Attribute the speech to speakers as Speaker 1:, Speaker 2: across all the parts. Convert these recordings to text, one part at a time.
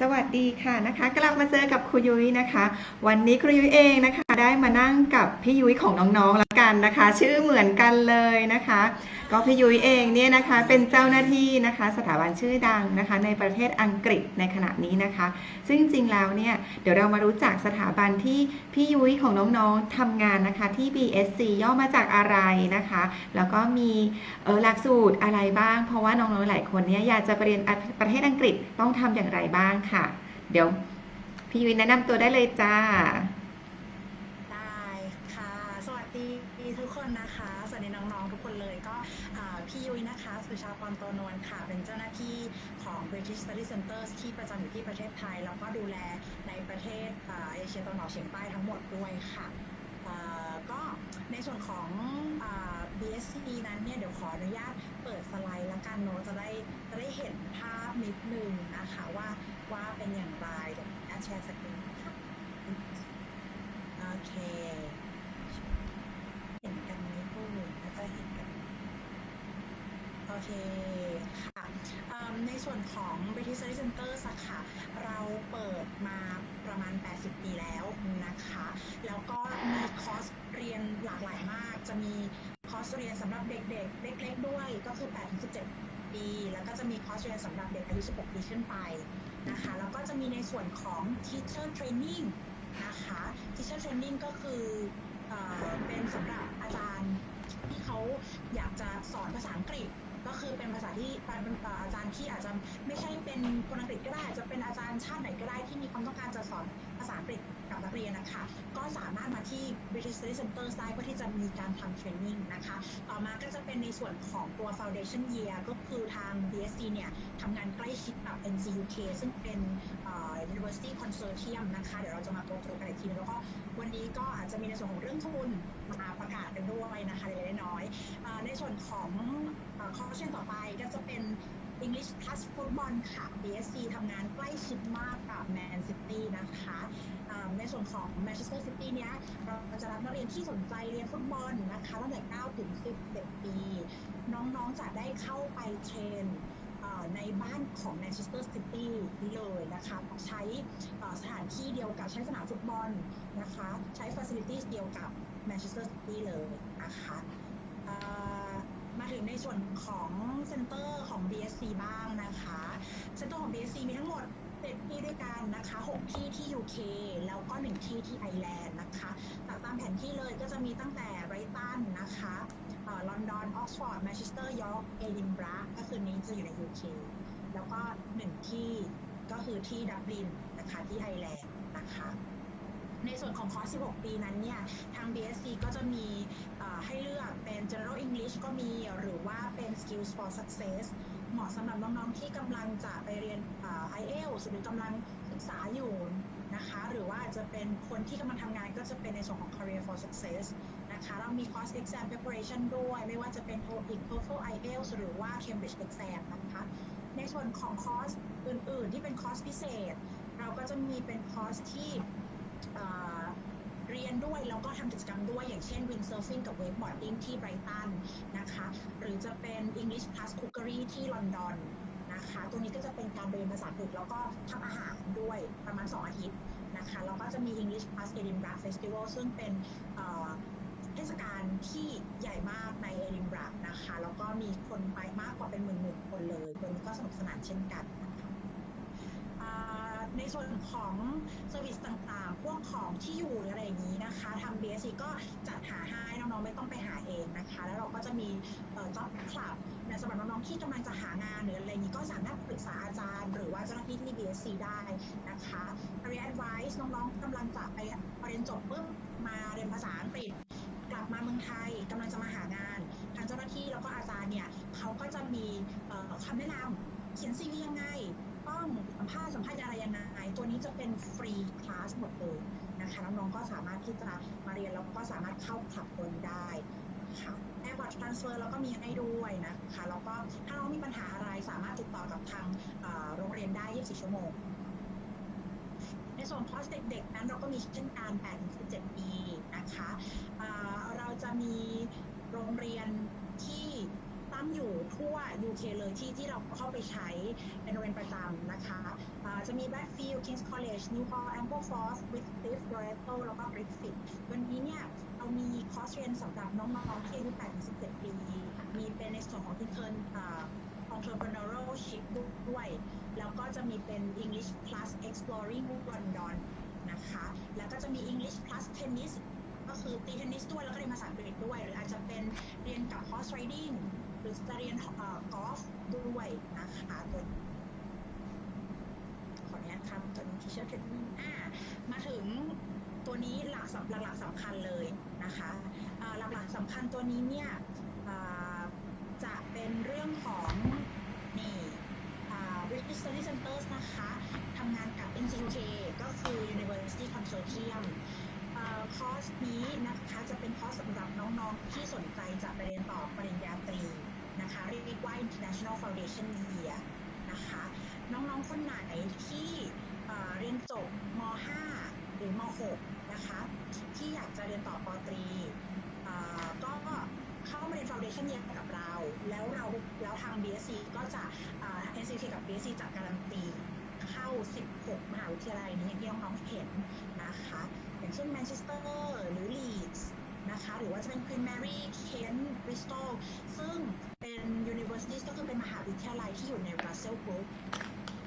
Speaker 1: สวัสดีค่ะนะคะกลับมาเจอกับครูยุ้ยนะคะ วันนี้ครูยุ้ยเองนะคะ ได้มานั่งกับพี่ยุ้ยของน้องๆแล้วกันนะคะ ชื่อเหมือนกันเลยนะคะ ก็พี่ยุ้ยเองเนี่ยนะคะเป็นเจ้าหน้าที่นะคะ สถาบันชื่อดังนะคะ ในประเทศอังกฤษในขณะนี้นะคะ ซึ่งจริงแล้วเนี่ยเดี๋ยวเรามารู้จักสถาบันที่พี่ยุ้ยของน้องๆทำงานนะคะที่ BSc ย่อมาจากอะไรนะคะ แล้วก็มีเออหลักสูตรอะไรบ้าง เพราะว่าน้องๆหลายคนเนี่ยอยากจะไปเรียนประเทศอังกฤษต้องทำอย่างไรบ้างค่ะ เดี๋ยวพี่ยุ้ยแนะนำตัวได้เลยจ้า
Speaker 2: พี่ยุ้ยนะคะ สุชาพรโตนวลค่ะ เป็นเจ้าหน้าที่ของ British Study Centers ที่ประจำอยู่ที่ประเทศไทย แล้วก็ดูแลในประเทศเอเชียตะวันออกเฉียงใต้ทั้งหมดด้วยค่ะก็ในส่วนของอ BSc นั้นเนี่ยเดี๋ยวขออนุญาตเปิดสไลด์ละกันเนอะจะได้จะได้เห็นภาพนิดนึงนะคะว่าว่าเป็นอย่างไรเดี๋ยวขออนุญาแชร์สกรีนค่ะโอเค เห็นกันไหมพูดแล้วก็เห็นกัน โอ เคค่ะในส่วนของ British Study Centers อะค่ะเราเปิดมาประมาณ 80 ปีแล้วนะคะ แล้วก็มีคอร์สเรียนหลากหลายมาก จะมีคอร์สเรียนสำหรับเด็กๆ เล็กๆ ด้วยก็คือ 8-17 ปี แล้วก็จะมีคอร์สเรียนสำหรับเด็กอายุ 16 ปีขึ้นไปนะคะ แล้วก็จะมีในส่วนของ Teacher Training นะคะ Teacher Training ก็คือเอเป็นสำหรับอาจารย์ที่เขาอยากจะสอนภาษาอังกฤษ ก็คือเป็นภาษาที่เป็นอาจารย์ที่อาจจะไม่ใช่เป็นคนอังกฤษก็ได้อาจจะเป็นอาจารย์ชาติไหนก็ได้ที่มีความต้องการจะสอนภาษาอังกฤษกับนักเรียนนะคะ ก็สามารถมาที่ British Study Centers ได้เพื่อที่จะมีการทำเทรนนิ่งนะคะ ต่อมาก็จะเป็นในส่วนของตัว Foundation Year ก็คือทาง BSc เนี่ยทำงานใกล้ชิดกับ NCUK ซึ่งเป็น University Consortium นะคะ เดี๋ยวเราจะมาโปรโมทกันอีกทีนึงแล้วก็วันนี้ก็อาจจะมีในส่วนของเรื่องทุนมาประกาศกันด้วยนะคะเล็กน้อย ในส่วนของ คอร์สเรียนต่อไปก็จะเป็น English Plus Football ค่ะ BSc ทำงานใกล้ชิดมากกับ Man City นะคะในส่วนของ Manchester City เนี้ยเราจะรับนักเรียนที่สนใจเรียนฟุตบอลนะคะตั้งแต่ 9 ถึง 11 ปี น้องๆ จะได้เข้าไปเทรนในบ้านของ Manchester City นี่เลยนะคะ ใช้สถานที่เดียวกับใช้สนามฟุตบอลนะคะ ใช้ facilities เดียวกับ Manchester City เลยนะคะ มาถึงในส่วนของเซ็นเตอร์ของ BSc บ้างนะคะเซ็นเตอร์ของ BSc มีทั้งหมด7ที่ด้วยกันนะคะ 6 ที่ที่ UK แล้วก็ 1 ที่ที่ไอร์แลนด์นะคะตามแผนที่เลยก็จะมีตั้งแต่ไรตันนะคะลอนดอน ออกซฟอร์ด แมนเชสเตอร์ ยอร์ก เอดินบระก็คือนี้จะอยู่ใน UK แล้วก็หนึ่งที่ก็คือที่ดับลินนะคะที่ไอร์แลนด์นะคะ ในส่วนของคอร์ส 16 ปีนั้นเนี่ย ทาง BSc ก็จะมีให้เลือกเป็น General English ก็มี หรือว่าเป็น Skills for Success เหมาะสำหรับน้องๆที่กำลังจะไปเรียน IELTS หรือกำลังศึกษาอยู่นะคะ หรือว่าจะเป็นคนที่กำลังทำงานก็จะเป็นในส่วนของ Career for Success นะคะ เรามีคอร์ส exam preparation ด้วย ไม่ว่าจะเป็น TOEIC TOEFL IELTS หรือว่า Cambridge exam นะคะ ในส่วนของคอร์สอื่นๆ ที่เป็นคอร์สพิเศษ เราก็จะมีเป็นคอร์สที่ เรียนด้วยแล้วก็ทำกิจกรรมด้วยอย่างเช่น windsurfing กับ wakeboarding ที่ไบรตันนะคะ หรือจะเป็น English plus cookery ที่ลอนดอนนะคะ ตัวนี้ก็จะเป็นการเรียนภาษาอังกฤษแล้วก็ทำอาหารด้วยประมาณ 2 อาทิตย์นะคะแล้วก็จะมี English plus Edinburgh Festival ซึ่งเป็นเทศกาลที่ใหญ่มากในเอดินบะระนะคะ แล้วก็มีคนไปมากกว่าเป็นหมื่นๆคนเลยตัวนี้ก็สนุกสนานเช่นกัน ในส่วนของเซอร์วิสต่างๆ พวกของที่อยู่อะไรอย่างนี้นะคะทาง BSC ก็จัดหาให้น้องๆไม่ต้องไปหาเองนะคะ แล้วเราก็จะมีเอ่อ job club นะสำหรับน้องๆที่กำลังจะหางานหรืออะไรอย่างนี้ก็สามารถปรึกษาอาจารย์ หรือว่าเจ้าหน้าที่ที่ BSC ได้นะคะ career advice น้องๆกำลังจะไปเรียนจบปุ๊บมาเรียนภาษาอังกฤษกลับมาเมืองไทยกำลังจะมาหางาน ทางเจ้าหน้าที่แล้วก็อาจารย์เนี่ยเขาก็จะมีเอ่อคำแนะนำเขียนซีวียังไง ต้องสัมภาษณ์สัมภาษณ์อะไรยังไงตัวนี้จะเป็นฟรีคลาสหมดเลยนะคะน้องๆก็สามารถที่จะมาเรียนแล้วก็สามารถเข้าคลับตัวนี้ได้ค่ะแอร์พอร์ตทรานสเฟอร์เราก็มีให้ด้วยนะคะแล้วก็ถ้าน้องมีปัญหาอะไรสามารถติดต่อกับทางโรงเรียนได้ 24 ชั่วโมง ในส่วนคอร์สเด็กๆ นั้นเราก็มีเช่นการ8-17 ปีนะคะเราจะมีโรงเรียนที่ ตั้งอยู่ทั่ว UK เลยที่ที่เราเข้าไปใช้เป็นโรงเรียนประจำนะคะอ่าจะมี Blackfield King's College Newport Ampleforth Whitcliffe Loreto แล้วก็ Griffith วันนี้เนี่ยเรามีคอร์สเรียนสำหรับน้องๆที่อายุ8-17 ปี มีเป็นในส่วนของ intern อ่า entrepreneurship ด้วย แล้วก็จะมีเป็น English plus exploring London นะคะ แล้วก็จะมี English plus tennis ก็คือตีเทนนิสด้วย แล้วก็เรียนภาษาอังกฤษด้วย หรืออาจจะเป็นเรียนกับ horse riding รือจะเรียนออกอล์ฟด้วยนะคะตัวขออนุญาตครับตัวนี้ teacher training อ่ามาถึงตัวนี้หลักสำหลักสำคัญเลยนะคะหลักๆสำคัญตัวนี้เนี่ยจะเป็นเรื่องของนี่ British Study Centers นะคะทำงานกับ NCUK ก็คือ University Consortium อคอร์สนี้นะคะจะเป็นคอร์สสำหรับน้องๆ ที่สนใจจะไปเรียนต่อปริญญาตรี นะคะเรียกว่า International Foundation Year นะคะ น้องๆคนไหนที่เเรียนจบม .5 หรือม .6 นะคะ ที่อยากจะเรียนต่อปอตรีก็เข้ามาเรียน Foundation Year กับเรา แล้วเราแล้วทาง BSc ก็จะเอ่อ NCT กับ BSc จะการันตีเข้า 16 มหาวิทยาลัยนี้อย่างที่น้องๆเห็นนะคะ อย่างเช่นแมนเชสเตอร์หรือลีดส์นะคะ หรือว่าจะเป็น Queen Mary Kent Bristol ซึ่ง universities ก็คือเป็นมหาวิทยาลัยที่อยู่ใน Russell Group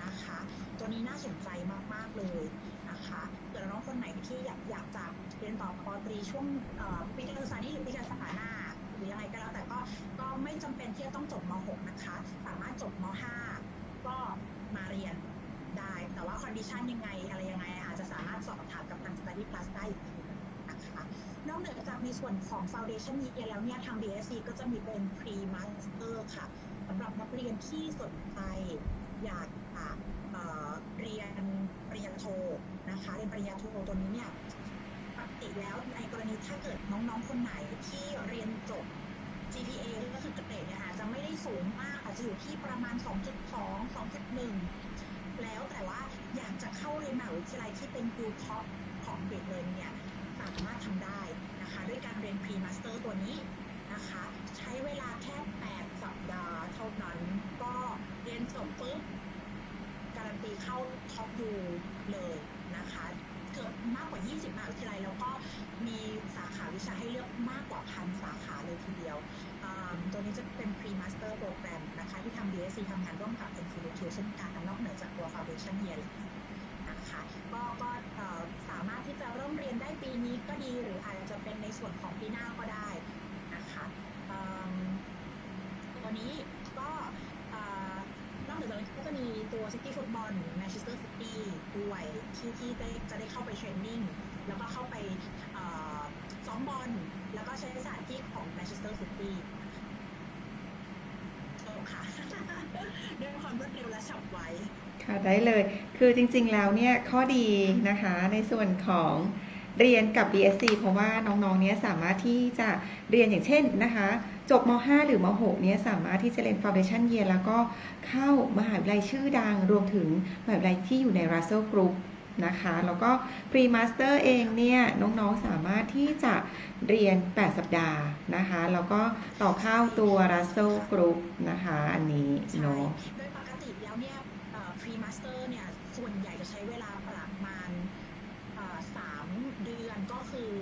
Speaker 2: นะคะ ตัวนี้น่าสนใจมาก ๆ เลยนะคะเกิดน้องคนไหนที่อยากอยากจะเรียนต่อปอตรีช่วงปีการศึกษานี้หรือปีการศึกษาหน้าหรือยังไงก็แล้วแต่ก็ก็ไม่จำเป็นที่จะต้องจบม .6 นะคะ สามารถจบม .5 ก็มาเรียนได้ แต่ว่าคอนดิชันยังไงอะไรยังไงอาจจะสามารถสอบถามกับทาง Study Plus ได้อีกที นอกเหนือจากในส่วนของ Foundation Year แล้วเนี่ยทาง BSc ก็จะมีเป็น Pre Master ค่ะสำหรับนักเรียนที่สนใจอยากจะเเรียนปริญญาโทนะคะเรียนปริญญาโทตัวนี้เนี่ยปกติแล้วในกรณีถ้าเกิดน้องๆคนไหนที่เรียนจบ GPA ก็คือเกรดเนี่ยอาจจะไม่ได้สูงมากอาจจะอยู่ที่ประมาณ 2.2 2.1 แล้วแต่ว่าอยากจะเข้าเรียนมหาวิทยาลัยที่เป็น U Top ของอังกฤษเลยเนี่ย สามารถทำได้นะคะ ด้วยการเรียน Pre Master ตัวนี้นะคะ ใช้เวลาแค่ 8 สัปดาห์เท่านั้น ก็เรียนจบปุ๊บการันตีเข้าท็อปยูเลยนะคะเกือบมากกว่า 20มหาวิทยาลัยแล้วก็มีสาขาวิชาให้เลือกมากกว่าพันสาขาเลยทีเดียว ตัวนี้จะเป็น Pre Master Program นะคะ ที่ทาง BSc ทำงานร่วมกับ NCU เช่นกันนอกเหนือจากตัว Foundation Year เลยนะ คะก็ก็สามารถที่จะเริ่มเรียนได้ปีนี้ก็ดีหรืออาจจะเป็นในส่วนของปีหน้าก็ได้นะคะตัวนี้ก็นอกเหนือจากนี้ก็จะมีตัวซิตี้ฟุตบอลแมนเชสเตอร์ซิตี้ด้วยที่ที่ได้จะได้เข้าไปเทรนนิ่งแล้วก็เข้าไปซ้อมบอลแล้วก็ใช้สถานที่ของแมนเชสเตอร์ซิตี้จบค่ะด้วยความรวดเร็วและฉับไว
Speaker 1: ค่ะได้เลยคือจริงๆแล้วเนี่ยข้อดีนะคะในส่วนของเรียนกับ BSc เพราะว่าน้องๆ เนี่ยสามารถที่จะเรียนอย่างเช่นนะคะ จบม .5 หรือม .6 เนี่ยสามารถที่จะเรียน Foundation Year แล้วก็เข้ามหาวิทยาลัยชื่อดัง รวมถึงมหาวิทยาลัยที่อยู่ใน Russell Group นะคะ แล้วก็ Pre Master เองเนี่ยน้องๆ สามารถที่จะเรียน 8 สัปดาห์นะคะ แล้วก็ต่อเข้าตัว Russell Group นะคะ อันนี้เนาะ
Speaker 2: โดยปกติแล้วเนี่ยเอ่อ pre master เนี่ยส่วนใหญ่จะใช้เวลาประมาณเอ่อสามเดือนก็คือ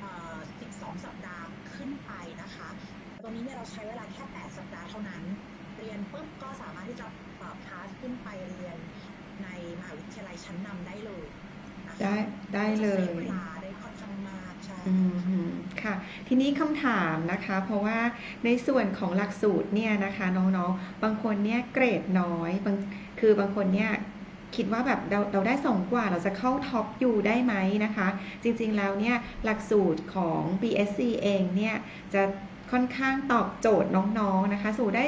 Speaker 2: เอ่อ12 สัปดาห์ขึ้นไปนะคะแต่ตรงนี้เนี่ยเราใช้เวลาแค่ 8 สัปดาห์เท่านั้น เรียนปุ๊บก็สามารถที่จะเอ่อ pass ขึ้นไปเรียนในมหาวิทยาลัยชั้นนำได้เลยนะคะ
Speaker 1: ได้ได้เล
Speaker 2: จะ
Speaker 1: ย
Speaker 2: ซฟเวลา ค่ะ
Speaker 1: ทีนี้คำถามนะคะ เพราะว่าในส่วนของหลักสูตรเนี่ยนะคะน้องๆ บางคนเนี่ยเกรดน้อยบางคือบางคนเนี่ยคิดว่าแบบเราเราได้สองกว่าเราจะเข้าท็อปอยู่ได้ไหมนะคะ จริงๆแล้วเนี่ยหลักสูตรของ BSc เองเนี่ยจะ ค่อนข้างตอบโจทย์น้องๆนะคะ สู่ได้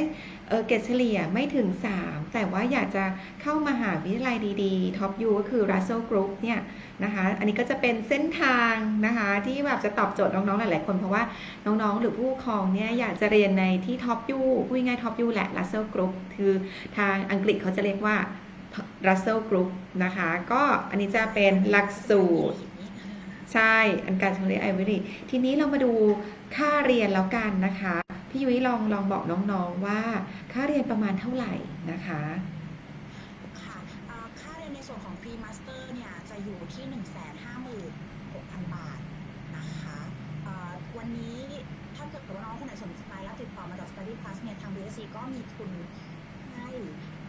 Speaker 1: เกรดเฉลี่ยไม่ถึง 3 แต่ว่าอยากจะเข้ามาหาวิทยาลัยดีๆท็อปยูก็คือ Russell Group เนี่ยนะคะ อันนี้ก็จะเป็นเส้นทางนะคะที่แบบจะตอบโจทย์น้องๆหลายๆคน เพราะว่าน้องๆหรือผู้ปกครองเนี่ยอยากจะเรียนในที่ท็อปยูพูดง่ายๆท็อปยูแหละ Russell Group คือทางอังกฤษเขาจะเรียกว่า Russell Group นะคะ ก็อันนี้จะเป็นหลักสูตร ใช่ อันการชำระไอวอรี่ทีนี้เรามาดูค่าเรียนแล้วกันนะคะ พี่ยุ้ยลองลองบอกน้องๆว่า ค่าเรียนประมาณเท่าไหร่นะคะ
Speaker 2: ค่ะเอ่อค่าเรียนในส่วนของ Pre Master เนี่ยจะอยู่ที่ 156,000 บาทนะคะวันนี้ถ้าเกิดว่าน้องคนไหนสนใจแล้วติดต่อมาจาก Study Plus เนี่ยทาง BSC ก็มีทุนให้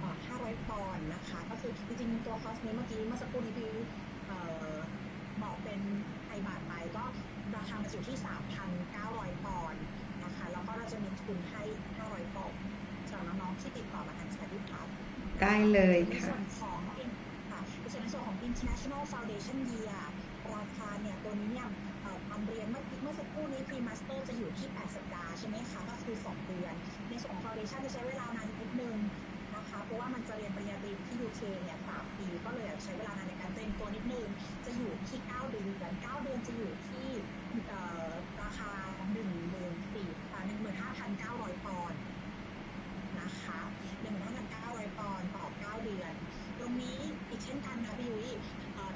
Speaker 2: 500ปอนด์นะคะ ก็คือจริงๆตัวคอร์สนี้เมื่อกี้เมื่อสักครู่นี้พี่ บอกเป็นไทยบาทไปก็ราคามันอยู่ที่ 3,900 ปอนด์นะคะ แล้วก็เราจะมีทุนให้ 500 ปอนด์สำหรับน้องๆที่ติดต่อมาทาง Study Plus
Speaker 1: ได้เลย
Speaker 2: ใน
Speaker 1: ค่ะ
Speaker 2: ส่วนของค่ะในส่วนในส่วนของ International Foundation Year ราคาเนี่ยตัวนี้เนี่ยเอ่อตอนเรียนเมื่อกี้เมื่อสักครู่นี้ Pre Master จะอยู่ที่ 8 สัปดาห์ใช่ไหมคะ ก็คือ 2 เดือน ในส่วนของ Foundation จะใช้เวลานานนิดนึงนะคะ เพราะว่ามันจะเรียนปริญญาตรีที่ UK เคเนี่ย3ปี ก็เลยใช้เวลานานในการเตรียมตัวนิดนึง จะอยู่ที่9เดือน9เดือนจะอยู่ที่เอ่อราคา1 4 0 15,900ปอนด์นะคะ1,900ปอนด์ต่อ9เดือน ตรงนี้อีกเช่นกันค่ะพี่ยุ้ย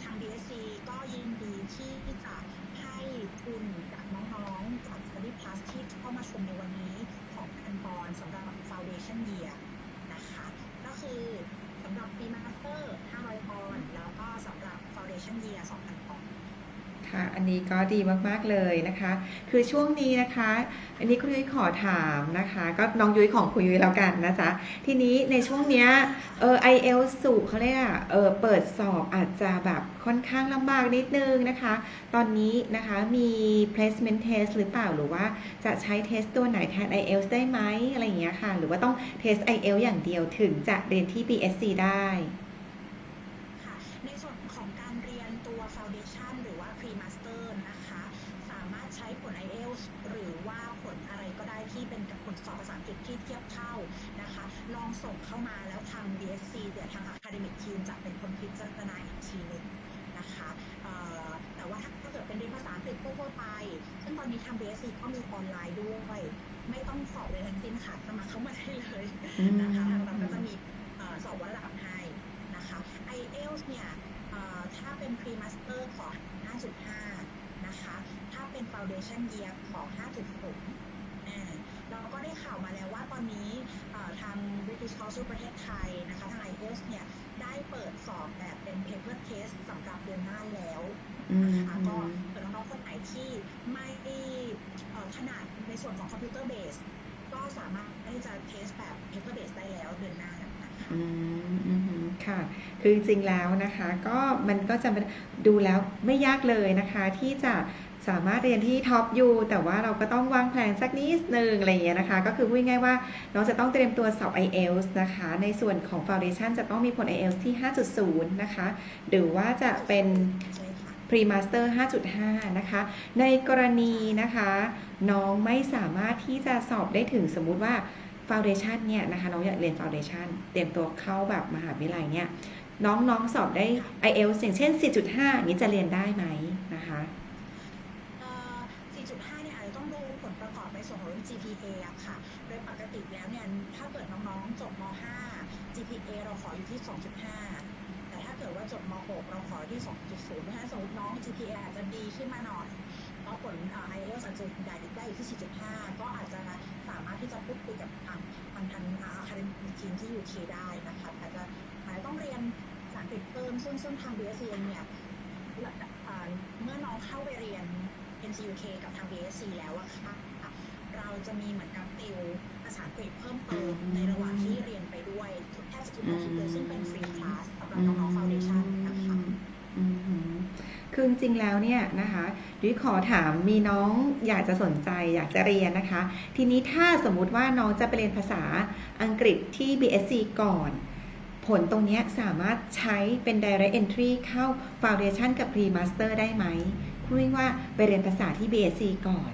Speaker 2: ทาง BSC ก็ยินดีที่จะให้ทุนกับน้องๆจาก Study Plus ที่เข้ามาชมในวันนี้ของพันปอนด์สำหรับ Foundation Year คือสำหรับปีมาสเตอร์500ปอนด์แล้วก็สำหรับ Foundation Year 2,000
Speaker 1: ค่ะอันนี้ก็ดีมาก ๆ เลยนะคะ คือช่วงนี้นะคะ อันนี้คุณยุ้ยขอถามนะคะ ก็น้องยุ้ยของคุณยุ้ยแล้วกันนะจ๊ะ ทีนี้ในช่วงเนี้ยเออ IEL สูเขาเรียกอะเออเปิดสอบอาจจะแบบค่อนข้างลำบากนิดนึงนะคะ ตอนนี้นะคะมี placement test หรือเปล่าหรือว่าจะใช้เทสตัวไหนแทน IELTS ได้ไหมอะไรอย่างเงี้ยค่ะ หรือว่าต้องเทส IELTS อย่างเดียวถึงจะเรียนที่ BSc ได้
Speaker 2: ค่ะในส่วนของการเรียนตัว Foundation หรือว่า Pre Master นะคะ สามารถใช้ผล IELTS หรือว่าผลอะไรก็ได้ที่เป็นผลสอบภาษาอังกฤษที่เทียบเท่านะคะ ลอง ส่งเข้ามาแล้วทาง BSC เดี๋ยวทาง Academic Team จะเป็นคนพิจารณาอีกทีหนึ่งนะคะเอ่อแต่ว่าถ้าถ้าเกิดเป็นเรียนภาษาอังกฤษทั่วๆไป ซึ่งตอนนี้ทาง BSC ก็มีออนไลน์ด้วย ไม่ต้องสอบเลยทั้งสิ้นค่ะสมัครเข้ามาได้เลย
Speaker 1: อืม
Speaker 2: นะคะทางเราก็จะมีเอ่อสอบวัดระดับให้นะคะ IELTS เนี่ยเอ่อถ้าเป็น Pre Master ขอ 5.5 นะคะ ถ้าเป็น Foundation Year ขอ 5.0อ่า เราก็ได้ข่าวมาแล้วว่าตอนนี้เอ่อทาง British Council ประเทศไทยนะคะทาง IELTS เนี่ยได้เปิดสอบแบบเป็น paper test สำหรับเดือนหน้าแล้ว
Speaker 1: อืม
Speaker 2: นะคะก็เปิดน้องๆคนไหนที่ไม่เอ่อถนัดในส่วนของคอมพิวเตอร์เบสก็สามารถที่จะเทสแบบ paper base ได้แล้วเดือนหน้านะคะ
Speaker 1: อืมอืมค่ะ คือจริงๆแล้วนะคะ ก็มันก็จะดูแล้วไม่ยากเลยนะคะ ที่จะ สามารถเรียนที่ท็อปยูแต่ว่าเราก็ต้องวางแผนสักนิดนึงอะไรอย่างเงี้ยนะคะ ก็คือพูดง่ายว่าน้องจะต้องเตรียมตัวสอบ IELTS นะคะ ในส่วนของ Foundation จะต้องมีผล IELTS ที่ 5.0 นะคะ หรือว่าจะเป็น Pre-Master 5.5 นะคะ ในกรณีนะคะ น้องไม่สามารถที่จะสอบได้ถึงสมมุติว่า Foundation เนี่ยนะคะ น้องอยากเรียน Foundation เตรียมตัวเข้าแบบมหาวิทยาลัยเนี่ยน้องน้องสอบได้ IELTS อย่างเช่น 4.5 อย่างนี้จะเรียนได้ไหมนะคะ
Speaker 2: เอ่อ4.5 เนี่ยอาจจะต้องดูผลประกอบใน ส่วนของ GPA อะค่ะ โดยปกติแล้วเนี่ยถ้าเกิดน้องๆจบม .5 GPA เราขออยู่ที่ 2.5 แต่ถ้าเกิดว่าจบม .6 เราขอที่ 2.0เพราะฉะสมมติน้อง GPA อาจจะดีขึ้นมาหน่อยแล้วผลเอ่อ IELTS อาจจะได้ได้อยู่ที่ 4.5 ก็อาจจะสามารถที่จะพูดคุยกับทางทางทางอา Academic Team ที่ UK ได้นะคะอาจจะอาจจะต้องเรียนภาษาอังกฤษเพิ่มซึ่งซึ่งทาง BSc เนี่ยเมื่อน้องเข้าไปเรียน NCUK กับทาง BSc แล้วอะค่ะ เราจะมีเหมือนกับติวภาษาอังกฤษเพิ่มเติม
Speaker 1: อืม
Speaker 2: ในระหว่างที่เรียนไปด้วยทุกแทบจะทุกอาทิตย์เลยซึ่งเป็นฟรีคลาสสำหรับน้องๆ Foundation นะคะ
Speaker 1: อืมอืมคือจริงๆแล้วเนี่ยนะคะยุ้ยขอถามมีน้องอยากจะสนใจอยากจะเรียนนะคะ ทีนี้ถ้าสมมุติว่าน้องจะไปเรียนภาษาอังกฤษที่ BSc ก่อน ผลตรงเนี้ยสามารถใช้เป็น direct entry เข้า foundation กับ pre master ได้ไหมพูดง่ายๆว่าไปเรียนภาษาที่ BSc ก่
Speaker 2: อน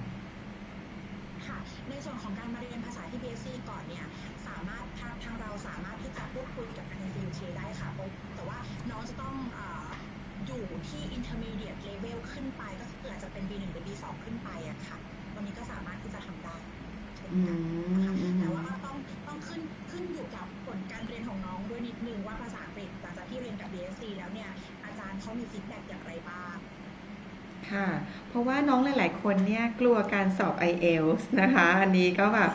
Speaker 1: อืมอืม
Speaker 2: แต่ว่าก็ต้องต้องขึ้นขึ้นอยู่กับผลการเรียนของน้องด้วยนิดนึงว่าภาษาอังกฤษหลังจากที่เรียนกับ BSc แล้วเนี่ยอาจารย์เขามีฟีดแบ็กอย่างไรบ้าง
Speaker 1: ค่ะ เพราะว่าน้องหลาย ๆ คนเนี่ยกลัวการสอบ IELTS นะคะ อันนี้ก็แบบ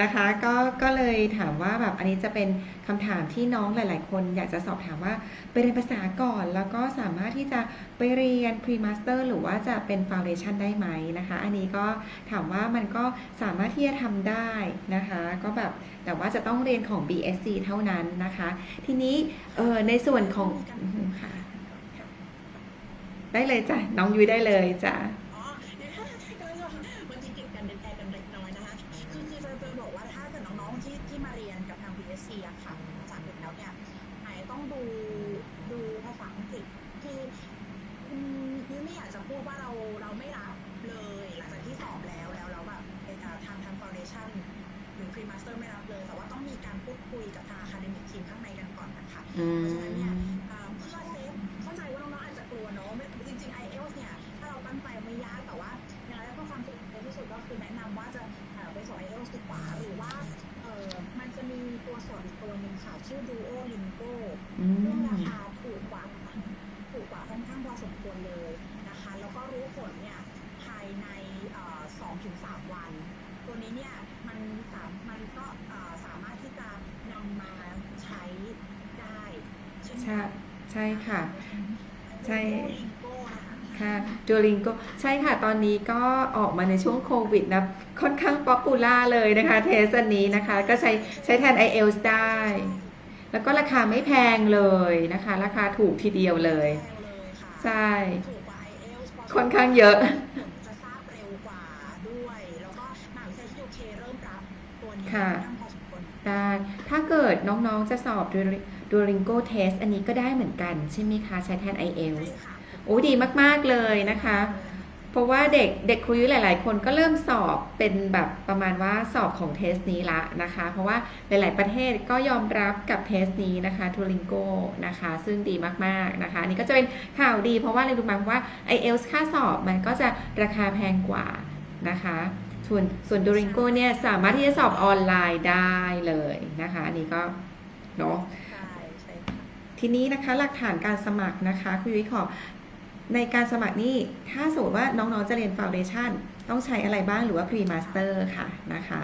Speaker 1: นะคะก็ก็เลยถามว่าแบบอันนี้จะเป็นคำถามที่น้องหลาย ๆ คนอยากจะสอบถามว่าไปเรียนภาษาก่อน แล้วก็สามารถที่จะไปเรียน Pre-Master หรือว่าจะเป็น Foundation ได้ไหมนะคะ อันนี้ก็ถามว่ามันก็สามารถที่จะทำได้นะคะ ก็แบบแต่ว่าจะต้องเรียนของ BSc เท่านั้นนะคะ ทีนี้เออในส่วนของค่ะ ได้เลยจ้ะน้องยุ้ยได้เลยจ้ะ
Speaker 2: อ๋อเดี๋ยวถ้าเดี๋ยวเมื่อกี้ติดกันเดินแอร์กันเล็กน้อยนะคะคือคือจะจะบอกว่าถ้าเกิดน้องๆที่ที่มาเรียนกับทาง BSc อะค่ะภาษาอังกฤษแล้วเนี่ยอาจจะต้องดูดูภาษาอังกฤษคืออืมยุ้ยไม่อยากจะพูดว่าเราเราไม่รับเลยหลังจากที่สอบแล้วแล้วแล้วแบบเอ่อทางทาง foundation หรือ pre master ไม่รับเลย แต่ว่าต้องมีการพูดคุยกับทาง academic team ข้างในกันก่อนนะคะ หนึ่งค่ะชื่อ Duolingo
Speaker 1: อื
Speaker 2: ซึ่ง
Speaker 1: ม
Speaker 2: ราคาถูกกว่าถูกกว่าค่อนข้างพอสมควรเลยนะคะ แล้วก็รู้ผลเนี่ยภายในสองถึงสามวัน ตัวนี้เนี่ยมันสามมันก็เอ่อสามารถที่จะนำมาใช้ได้เช่น
Speaker 1: ใช่
Speaker 2: กัน
Speaker 1: ใช่ค่ะ ใช่
Speaker 2: ลิงโก้นะคะ
Speaker 1: ค่ะ Duolingo ใช่ค่ะ ตอนนี้ก็ออกมาในช่วงโควิดนะ ค่อนข้างป๊อปปูล่าเลยนะคะ เทสอันนี้นะคะ ก็ใช้ใช้แทน IELTS ได้ แล้วก็ราคาไม่แพงเลยนะคะ ราคาถูกทีเดียวเลย
Speaker 2: แพงเลยค่ะ
Speaker 1: ใช่
Speaker 2: ถูกกว่า IELTS พสมวร
Speaker 1: ค่อนข้างเยอะ
Speaker 2: ผลจะทราบเร็วกว่าด้วยแล้วก็มหาวิทยาลัยที่ UK เริ่มรับตัวนี้
Speaker 1: ค่ะ
Speaker 2: ค่อนข้างพอสมควร
Speaker 1: ได้ถ้าเกิดน้องๆจะสอบ Duoli- Duolingo Test อันนี้ก็ได้เหมือนกัน ใช่ไหมคะ ใช้แทน
Speaker 2: ใช่
Speaker 1: IELTS
Speaker 2: ค่ะ
Speaker 1: โอ้ดีมาก ๆ เลยนะคะ เพราะว่าเด็กเด็กครูยุ้ยหลาย ๆ คนก็เริ่มสอบเป็นแบบประมาณว่าสอบของเทสนี้ละนะคะ เพราะว่าหลาย ๆ ประเทศก็ยอมรับกับเทสนี้นะคะทูริงโกนะคะ ซึ่งดีมาก ๆ นะคะอันนี้ก็จะเป็นข่าวดีเพราะว่าอะไรรู้ไหมเพราะว่า IELTS ค่าสอบมันก็จะราคาแพงกว่านะคะส่วนส่วน Duolingo เนี่ยสามารถที่จะสอบออนไลน์ได้เลยนะคะ อันนี้ก็เนาะ
Speaker 2: ใช่ใช่ค่ะ
Speaker 1: ทีนี้นะคะหลักฐานการสมัครนะคะคุณยุ้ยขอ ในการสมัครนี่ถ้าสมมติว่าน้องๆจะเรียน Foundation ต้องใช้อะไรบ้างหรือว่า Pre-Master ค่ะนะคะ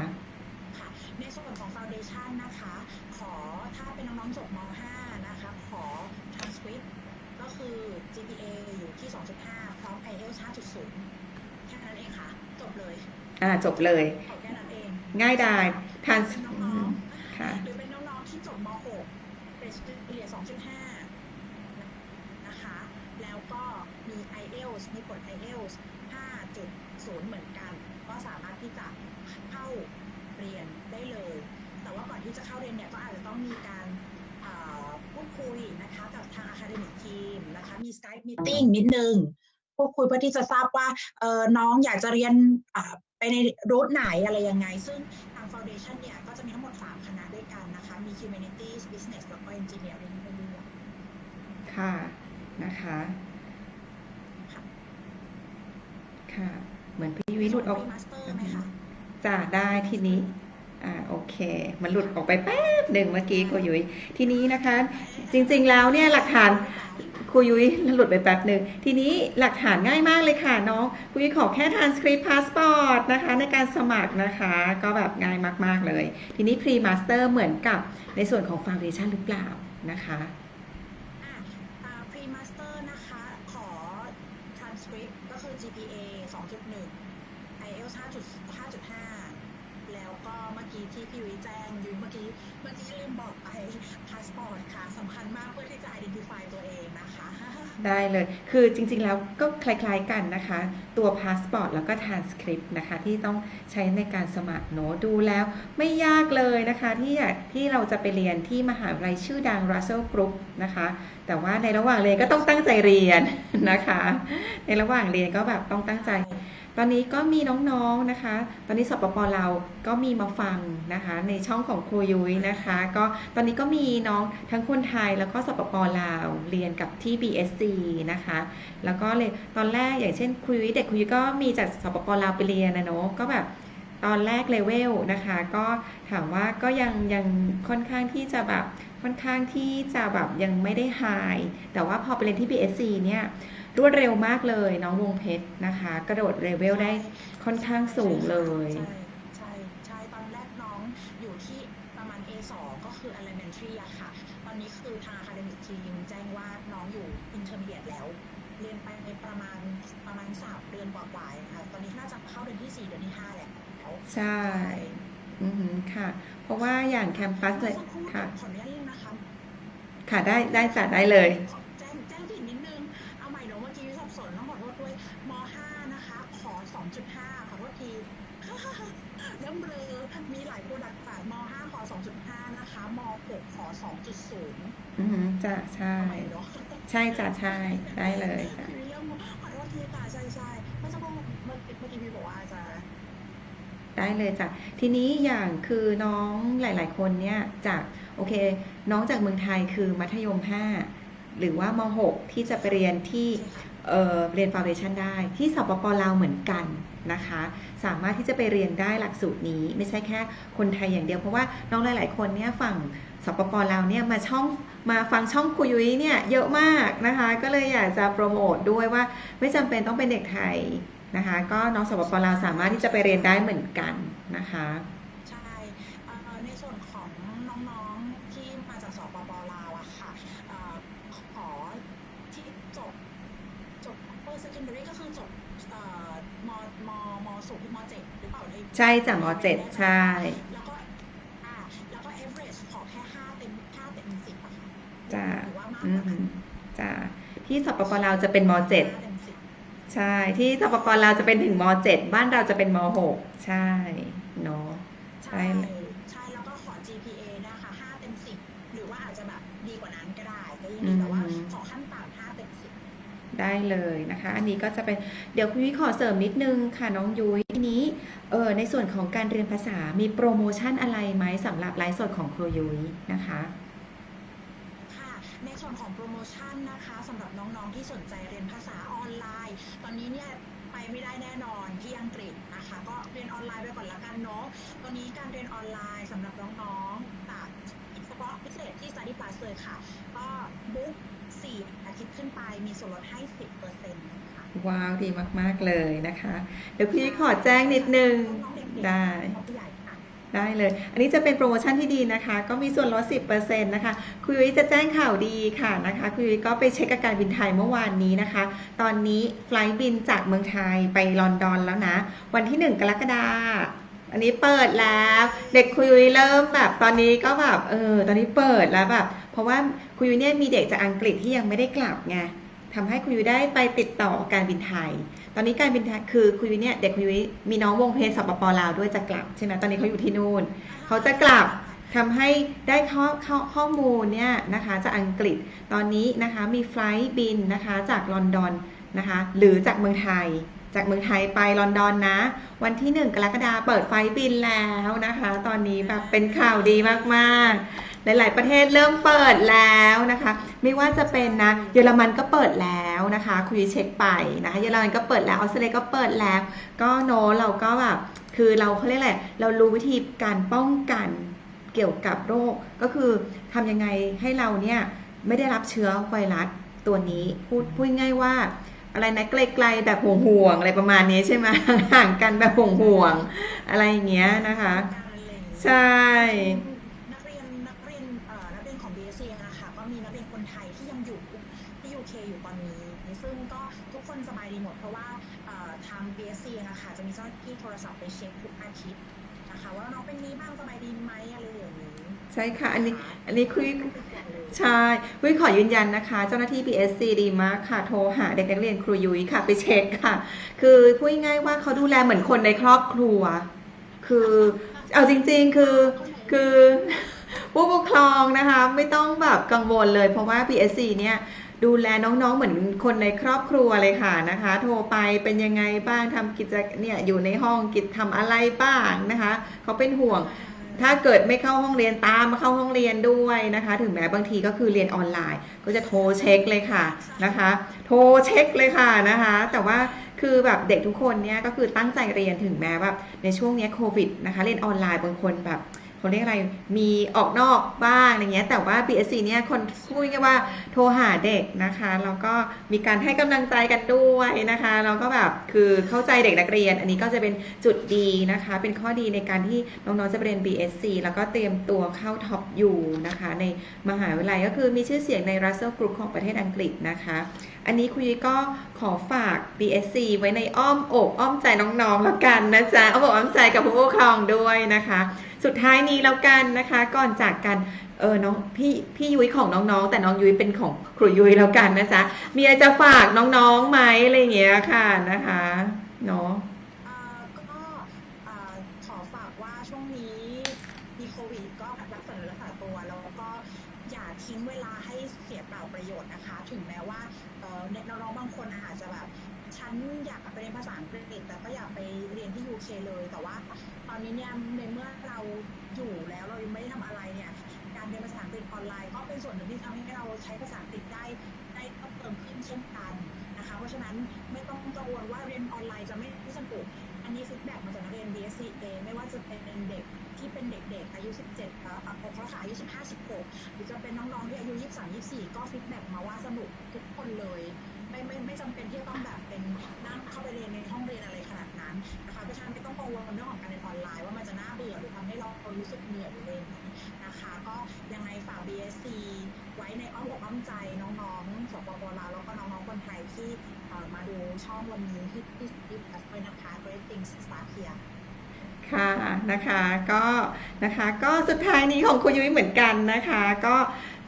Speaker 2: ค่ะในส่วนของ Foundation นะคะ ขอถ้าเป็นน้องๆจบม .5 นะคะ ขอ transcript ก็คือ GPA อยู่ที่ 2.5 พร้อม IELTS 5.0 แค่นั้นเองค่ะ จบเลย
Speaker 1: อ่า จบเลย
Speaker 2: ขอแค่นั้นเอง
Speaker 1: ง่ายดายทาน
Speaker 2: เป็นน้อง
Speaker 1: ค่ะ
Speaker 2: ๆหรือเป็นน้องๆที่จบม .6 เป็นเฉลี่ย2.5นะคะ แล้วก็มี IELTS มีผล IELTS 5.0 เหมือนกัน ก็สามารถที่จะเข้าเรียนได้เลย แต่ว่าก่อนที่จะเข้าเรียนเนี่ยก็อาจจะต้องมีการพูดคุยนะคะกับทาง academic team นะคะมี Skype meeting นิดนึงพูดคุยเพื่อที่จะทราบว่าเออน้องอยากจะเรียนไปในรูทไหนอะไรยังไง ซึ่งทาง foundation เนี่ยก็จะมีทั้งหมด 3 คณะด้วยกันนะคะ มี humanities business แล้วก็ engineering ด้วย
Speaker 1: ค่ะ นะคะ
Speaker 2: ค่ะ
Speaker 1: ค่ะเหมือนพี่ยุ้ยหลุดออก
Speaker 2: มี master ไหมคะ
Speaker 1: จ้าได้ทีนี้อ่าโอเค มันหลุดออกไปแป๊บหนึ่งเมื่อกี้ครูยุ้ยทีนี้นะคะ จริงๆแล้วเนี่ยหลักฐานครูยุ้ยหลุดไปแป๊บหนึ่งทีนี้หลักฐานง่ายมากเลยค่ะน้องครูยุ้ยขอแค่ transcript passport นะคะ ในการสมัครนะคะ ก็แบบง่ายมากๆเลย ทีนี้ pre master เหมือนกับในส่วนของ foundation หรือเปล่านะคะ
Speaker 2: อะอ่า pre master นะคะ ขอ transcript ก็คือ GPA 2.1 IELTS 5.5 กี้ที่พี่วิแจ้งยุ้ยเมื่อกี้เมื่อกี้ลืมบอกไป passport ค่ะสำคัญมากเพื่อที่จะ identify ตัวเองนะคะ
Speaker 1: ได้เลย คือจริงๆแล้วก็คล้ายๆกันนะคะ ตัวพาสปอร์ตแล้วก็ transcript นะคะที่ต้องใช้ในการสมัครเนอะดูแล้วไม่ยากเลยนะคะที่อยากที่เราจะไปเรียนที่มหาวิทยาลัยชื่อดัง Russell Group นะคะ แต่ว่าในระหว่างเรียนก็ต้องตั้งใจเรียนนะคะ ในระหว่างเรียนก็แบบต้องตั้งใจ ตอนนี้ก็มีน้องๆนะคะ ตอนนี้สปปเราก็มีมาฟังนะคะ ในช่องของครูยุ้ยนะคะ ก็ตอนนี้ก็มีน้องทั้งคนไทยแล้วก็สปปลาวเรียนกับที่ BSc นะคะ แล้วก็เลยตอนแรกอย่างเช่นครูยุ้ยเด็กครูยุ้ยก็มีจากสปปลาวไปเรียนนะเนาะก็แบบตอนแรกเลเวลนะคะ ก็ถามว่าก็ยังยังค่อนข้างที่จะแบบค่อนข้างที่จะแบบยังไม่ได้ไฮแต่ว่าพอไปเรียนที่ BSc เนี่ย รวดเร็วมากเลยน้องวงเพชรนะคะ กระโดดเลเวลได้ค่อนข้างสูงเลย
Speaker 2: ใช่ใช่ ใช่ ตอนแรกน้องอยู่ที่ประมาณ A2 ก็คือ elementary อะค่ะ ตอนนี้คือทาง academic team แจ้งว่าน้องอยู่ intermediate แล้ว เรียนไปประมาณประมาณสามเดือนกว่าๆนะคะตอนนี้น่าจะเข้าเดือนที่สี่เดือนที่ห้าแหละแล้ว
Speaker 1: ใช่อือหือค่ะ เพราะว่าอย่างแคมปัสเลย
Speaker 2: สักครู่
Speaker 1: ค่ะ
Speaker 2: ขออนุญาตนิดนึงนะคะ
Speaker 1: ค่ะได้ได้จัดได้เลย
Speaker 2: ข 2.5ขอโทษทีเริ่มเบลอมีหลายโปรดักต์ค่ะม .5 ขอ2.5 นะคะม .6 ขอ2.0
Speaker 1: อือหือจ้ะใช่
Speaker 2: เอาใหม่เนาะ
Speaker 1: ใช่จ้ะใช่ ได้เลยจ้ะ
Speaker 2: พี่เริ่มขอโทษทีค่ะใช่ใช่เมื่อสักครู่เมื่อเมื่อกี้พี่บอกว่าจะ
Speaker 1: ได้เลยจ้ะ ทีนี้อย่างคือน้องหลาย ๆ คนเนี่ยจากโอเค น้องจากเมืองไทยคือมัธยม 5 หรือว่าม .6 ที่จะไปเรียนที่ เเรียนฟาวเดชันได้ ที่สปปลาวเหมือนกันนะคะ สามารถที่จะไปเรียนได้หลักสูตรนี้ ไม่ใช่แค่คนไทยอย่างเดียว เพราะว่าน้องหลาย ๆ คนเนี่ยฝั่งสปปลาวเนี่ยมาช่องมาฟังช่องคุยุ้ยเนี่ยเยอะมากนะคะ ก็เลยอยากจะโปรโมทด้วยว่าไม่จำเป็นต้องเป็นเด็กไทยนะคะ ก็น้องสปปลาวสามารถที่จะไปเรียนได้เหมือนกันนะคะ
Speaker 2: ใช่เอ่อในส่วนของน้องๆที่มาจากสปปลาวอะค่ะเอ่อขอที่จบจบ upper secondary ก็คือจบเอ่อ มมมสูงมเจ็ดหรือเปล่าใน
Speaker 1: ใช่จ้ะมเจ็ดใช่
Speaker 2: แล้วก็อ่าแล้วก็ average ขอแค่ห้าเต็มห้าเต็มสิบอะค่ะ
Speaker 1: จ้ะ
Speaker 2: หรือว่ามาก
Speaker 1: อื
Speaker 2: กว่านั้น
Speaker 1: มจ้ะที่สปปลาวจะเป็นมเจ็ด
Speaker 2: ห้าเต็มสิบ
Speaker 1: ใช่ ที่สปปลาวจะเป็นถึงม .7 บ้านเราจะเป็นม .6 ใช่เนาะใช่
Speaker 2: ได้เล
Speaker 1: ยนะคะ อันนี้ก็จะเป็นเดี๋ยวคุณยุ้ยขอเสริมนิดนึงค่ะน้องยุ้ยทีนี้เออในส่วนของการเรียนภาษามีโปรโมชั่นอะไรไหมสำหรับไลฟ์สดของครูยุ้ยนะคะ
Speaker 2: ค่ะในส่วนของโปรโมชั่นนะคะสำหรับน้องๆที่สนใจเรียนภาษาออนไลน์ ตอนนี้เนี่ยไปไม่ได้แน่นอนที่อังกฤษนะคะ ก็เรียนออนไลน์ไปก่อนละกันเนาะตอนนี้การเรียนออนไลน์สำหรับน้องๆจากเฉพาะพิเศษที่ Study Plus เลยค่ะ ก็บุ๊ก สี่อาทิตย์ขึ้นไปมีส่วนลดให้10%นะคะ
Speaker 1: ว้าวดีมาก ๆ เลยนะคะ เดี๋ยวคุณยุ้ยขอแจ้งนิดนึง
Speaker 2: น้องๆเด็กๆ
Speaker 1: ได้
Speaker 2: น้องผู้ใหญ่ค่ะ
Speaker 1: ได้เลย อันนี้จะเป็นโปรโมชั่นที่ดีนะคะ ก็มีส่วนลด 10%นะคะ คุยยุ้ยจะแจ้งข่าวดีค่ะนะคะ คุยยุ้ยก็ไปเช็คอาการบินไทยเมื่อวานนี้นะคะ ตอนนี้ไฟลท์บินจากเมืองไทยไปลอนดอนแล้วนะ วันที่ 1 กรกฎาคม อันนี้เปิดแล้ว เด็กคุยเริ่มแบบตอนนี้ก็แบบเออตอนนี้เปิดแล้วแบบเพราะว่าคุยเนี่ยมีเด็กจากอังกฤษที่ยังไม่ได้กลับไงทำให้คุยยุ้ยได้ไปติดต่อการบินไทย ตอนนี้การบินไทยคือคุยยุ้ยเนี่ยเด็กคุยยุ้ยมีน้องวงเพลงสปปลาวด้วยจะกลับใช่ไหมตอนนี้เขาอยู่ที่นู่น เขาจะกลับทำให้ได้ข้อข้อข้อมูลเนี่ยนะคะจากอังกฤษ ตอนนี้นะคะมีไฟล์บินนะคะจากลอนดอนนะคะหรือจากเมืองไทย จากเมืองไทยไปลอนดอนนะ วันที่ 1 กรกฎาคมเปิดไฟบินแล้วนะคะ ตอนนี้แบบเป็นข่าวดีมากๆ หลาย ๆ ประเทศเริ่มเปิดแล้วนะคะ ไม่ว่าจะเป็นนะเยอรมันก็เปิดแล้วนะคะคุยเช็คไปนะคะเยอรมันก็เปิดแล้วออสเตรเลียก็เปิดแล้ว ก็โนเราก็แบบคือเราเขาเรียกอะไรเรารู้วิธีการป้องกันเกี่ยวกับโรคก็คือทำยังไงให้เราเนี่ยไม่ได้รับเชื้อไวรัสตัวนี้พูดพูดง่ายว่า อะไรนะไกลๆแบบห่วงๆอะไรประมาณนี้ใช่ไหมห่างๆกันแบบห่วงๆอะไรอย่างเงี้ยนะคะ ใช่
Speaker 2: เจ้าหน้าที่โทรศัพท์ไปเช็คทุกอาทิตย์นะคะว่าน้องเป็นนี้บ้างสบายดีไหมอะไรอย่างนี้
Speaker 1: ใช่ค่ะ อันนี้อันนี้คุย
Speaker 2: ไม่ต้อ
Speaker 1: ใช่คุยขอยืนยันนะคะ เจ้าหน้าที่ PSC ดีมากค่ะ โทรหาเด็กนักเรียนครูยุ้ยค่ะ ไปเช็คค่ะ คือพูดง่ายๆว่าเขาดูแลเหมือนคนในครอบครัว คือเอาจริงๆคือคือผู้ปกครองนะคะ ไม่ต้องแบบกังวลเลยเพราะว่า PSC เนี่ย ดูแลน้องๆเหมือนคนในครอบครัวเลยค่ะนะคะ โทรไปเป็นยังไงบ้างทำกิจเนี่ยอยู่ในห้องกิจทำอะไรบ้างนะคะเขาเป็นห่วง ถ้าเกิดไม่เข้าห้องเรียนตามมาเข้าห้องเรียนด้วยนะคะ ถึงแม้บางทีก็คือเรียนออนไลน์ ก็จะโทรเช็คเลยค่ะนะคะ โทรเช็คเลยค่ะนะคะ แต่ว่าคือแบบเด็กทุกคนเนี่ยก็คือตั้งใจเรียนถึงแม้แบบในช่วงนี้โควิดนะคะ เรียนออนไลน์บางคนแบบ เขาเรียกอะไรมีออกนอกบ้างอะไรเงี้ยแต่ว่า BSC เนี่ยคนพูดง่ายว่าโทรหาเด็กนะคะแล้วก็มีการให้กำลังใจกันด้วยนะคะแล้วก็แบบคือเข้าใจเด็กนักเรียน อันนี้ก็จะเป็นจุดดีนะคะ เป็นข้อดีในการที่น้องๆจะเรียน BSC แล้วก็เตรียมตัวเข้าท็อปยูนะคะในมหาวิทยาลัยก็คือมีชื่อเสียงใน Russell Group ของประเทศอังกฤษนะคะอันนี้คุยก็ขอฝาก BSC ไว้ในอ้อมอกอ้อมใจน้องๆแล้วกันนะจ๊ะอ้อมอกอ้อมใจกับผู้ปกครองด้วยนะคะ สุดท้ายนี้แล้วกันนะคะ ก่อนจากกันเออน้องพี่พี่ยุ้ยของน้องๆ แต่น้องยุ้ยเป็นของครูยุ้ยแล้วกันนะจ๊ะมีอะไรจะฝากน้องๆไหมอะไรเงี้ยค่ะนะคะเนาะ
Speaker 2: ก็ขอฝากว่าช่วงนี้มีโควิดก็รักษาเนื้อรักษาตัวแล้วก็อย่าทิ้งเวลาให้เสียเปล่าประโยชน์นะคะ ถึงแม้ว่าเอ่อเด็กน้องๆบางคนอาจจะแบบฉันอยากไปเรียนภาษาอังกฤษแต่ก็อยากไปเรียนที่ UK เคเลยแต่ว่า อนนี้เนี่ยในเมื่อเราอยู่แล้วเรายังไม่ได้ทำอะไรเนี่ย การเรียนภาษาอังกฤษออนไลน์ก็เป็นส่วนหนึ่งที่ทำให้เราใช้ภาษาอังกฤษได้ได้เพิ่มเติมขึ้นเช่นกันนะคะ เพราะฉะนั้นไม่ต้องกังวลว่าเรียนออนไลน์จะไม่สนุกอันนี้ฟีดแบ็กมาจากนักเรียน BSc เองไม่ว่าจะเป็นเด็กที่เป็นเด็กๆอายุ 17แล้วอะพอค่ะอายุ 15 16 หรือจะเป็นน้องๆที่อายุ 23 24 ก็ฟีดแบ็กมาว่าสนุกทุกคนเลย ไม่ไม่ไม่จำเป็นที่จะต้องแบบเป็นนั่งเข้าไปเรียนในห้องเรียนอะไรขนาด นั้นนะคะเพราะฉะนั้นไม่ต้องกังวลเรื่องของการเรียนออนไลน์ว่ามันจะน่าเบื่อหรือทำให้เรารู้สึกเหนื่อยหรืออะไรอย่างนี้นะคะ ก็ยังไงฝาก BSc ไว้ในอ้อมอกอ้อมใจน้องๆสปปลาวแล้วก็น้องๆคนไทยที่มาดูช่องวันนี้ที่ที่ที่พัสด้วยนะคะ Great Things Start Here
Speaker 1: ค่ะนะคะก็นะคะก็สุดท้ายนี้ของคุณยุ้ยเหมือนกันนะคะ ก็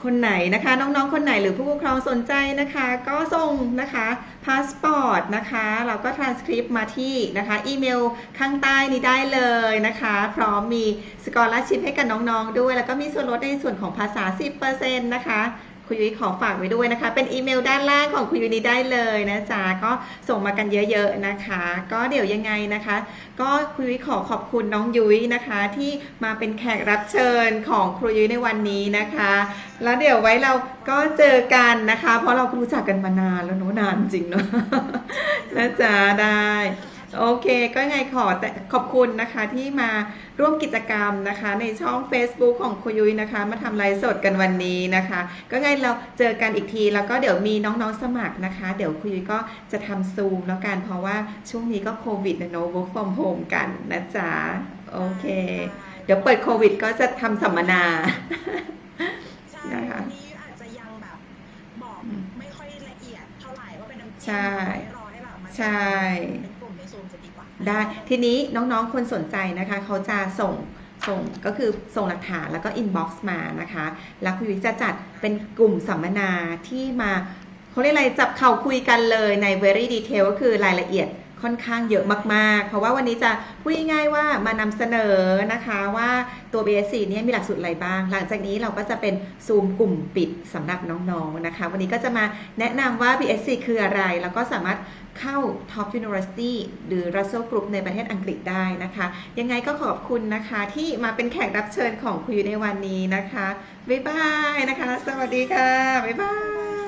Speaker 1: คนไหนนะคะ น้องๆ คนไหนหรือผู้ปกครองสนใจนะคะ ก็ส่งนะคะพาสปอร์ตนะคะแล้วก็ทรานสคริปต์มาที่นะคะอีเมลข้างใต้นี้ได้เลยนะคะ พร้อมมีสกอร์ลชิพให้กับน้องๆด้วย แล้วก็มีส่วนลดในส่วนของภาษา 10%นะคะ คุณยุ้ยขอฝากไว้ด้วยนะคะ เป็นอีเมลด้านล่างของคุณยุ้ยนี้ได้เลยนะจ๊ะก็ส่งมากันเยอะๆนะคะ ก็เดี๋ยวยังไงนะคะ ก็ครูยุ้ยขอขอบคุณน้องยุ้ยนะคะ ที่มาเป็นแขกรับเชิญของครูยุ้ยในวันนี้นะคะ แล้วเดี๋ยวไว้เราก็เจอกันนะคะ เพราะเรารู้จักกันมานานแล้วเนอะนานจริงเนอะนะจ๊ะได้ โอเคก็ยังไงขอแต่ขอบคุณนะคะที่มาร่วมกิจกรรมนะคะ ในช่อง Facebook ของครูยุ้ยนะคะ มาทำไลฟ์สดกันวันนี้นะคะ ก็ไงเราเจอกันอีกทีแล้วก็เดี๋ยวมีน้องๆสมัครนะคะ เดี๋ยวครูยุ้ยก็จะทำซูมแล้วกันเพราะว่าช่วงนี้ก็โควิดนะเนอะ work from home กันนะจ๊ะโอเค เดี๋ยวเปิดโควิดก็จะทำสัมมนา
Speaker 2: ใช่
Speaker 1: นะคะ
Speaker 2: วันนี้อาจจะยังแบบบอก
Speaker 1: อืม
Speaker 2: ไม่ค่อยละเอียดเท่าไหร่ว่าเป็นน้ำจิ้ม
Speaker 1: ใช่
Speaker 2: รอให้แบบมัน
Speaker 1: ใช่ ได้ทีนี้น้องๆ คนสนใจนะคะเขาจะส่งส่งก็คือส่งหลักฐานแล้วก็ inbox มานะคะ แล้วคุณยุ้ยจะจัดเป็นกลุ่มสัมมนาที่มาเขาเรียกอะไรจับเข่าคุยกันเลยใน very detail ก็คือรายละเอียดค่อนข้างเยอะมากๆ เพราะว่าวันนี้จะพูดง่ายๆว่ามานำเสนอนะคะว่าตัว BSc เนี่ยมีหลักสูตรอะไรบ้าง หลังจากนี้เราก็จะเป็นซูมกลุ่มปิดสำหรับน้องๆนะคะ วันนี้ก็จะมาแนะนำว่า BSc คืออะไร แล้วก็สามารถ เข้า Top University หรือ Russell Group ในประเทศอังกฤษได้นะคะ ยังไงก็ขอบคุณนะคะที่มาเป็นแขกรับเชิญของคุยในวันนี้นะคะ บ๊ายบายนะคะ สวัสดีค่ะ บ๊ายบาย